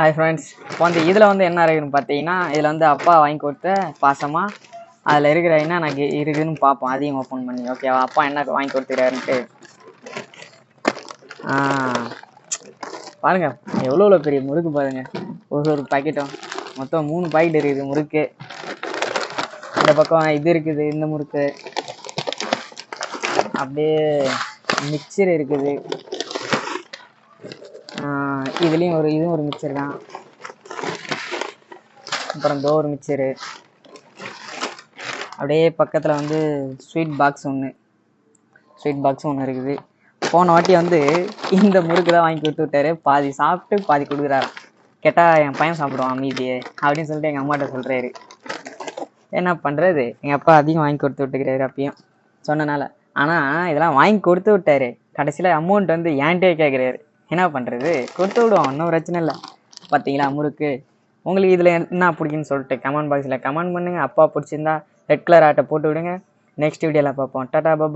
Hi friends இப்போ வந்து இதில் வந்து என்ன இருக்குன்னு பார்த்தீங்கன்னா இதில் வந்து அப்பா வாங்கி கொடுத்த பாசமாக அதில் இருக்கிற என்ன எனக்கு இருக்குதுன்னு பார்ப்போம். அதையும் ஓப்பன் பண்ணி ஓகேவா அப்பா என்ன வாங்கி கொடுத்துருக்காருன்ட்டு பாருங்க எவ்வளோ எவ்வளோ பெரிய முறுக்கு பாருங்க. ஒரு ஒரு பாக்கெட்டும் மொத்தம் மூணு பாக்கெட் இருக்குது முறுக்கு. இந்த பக்கம் இது இருக்குது இந்த முறுக்கு. அப்படியே மிக்சர் இருக்குது. இதுலேயும் ஒரு இதுவும் ஒரு மிக்சர் தான். அப்புறம் தோ ஒரு மிக்சரு அப்படியே பக்கத்தில் வந்து ஸ்வீட் பாக்ஸ் ஒன்று ஸ்வீட் பாக்ஸ் ஒன்று இருக்குது. போன வாட்டி வந்து இந்த முறுக்கு தான் வாங்கி கொடுத்து விட்டாரு. பாதி சாப்பிட்டு பாதி கொடுக்குறாரு. கேட்டால் என் பையன் சாப்பிடுவான் மீதியே அப்படின்னு சொல்லிட்டு எங்கள் அம்மாட்ட சொல்கிறாரு என்ன பண்ணுறது எங்கள் அப்பா அதிகம் வாங்கி கொடுத்து விட்டுக்கிறாரு அப்பயும். சொன்னனால. ஆனால் இதெல்லாம் வாங்கி கொடுத்து விட்டாரு. கடைசியில் அமௌண்ட் வந்து ஏன்ட்டே கேட்குறாரு என்ன பண்ணுறது கொடுத்து விடுவோம் ஒன்றும் பிரச்சனை இல்லை. பார்த்தீங்களா முறுக்கு? உங்களுக்கு இதில் என்ன பிடிக்குன்னு சொல்லிட்டு கமெண்ட் பாக்ஸில் கமெண்ட் பண்ணுங்கள் அப்பா பிடிச்சிருந்தா ரெட் கலர் ஆட்டை போட்டு விடுங்க. நெக்ஸ்ட் வீடியோவில் பார்ப்போம். டாடா பபா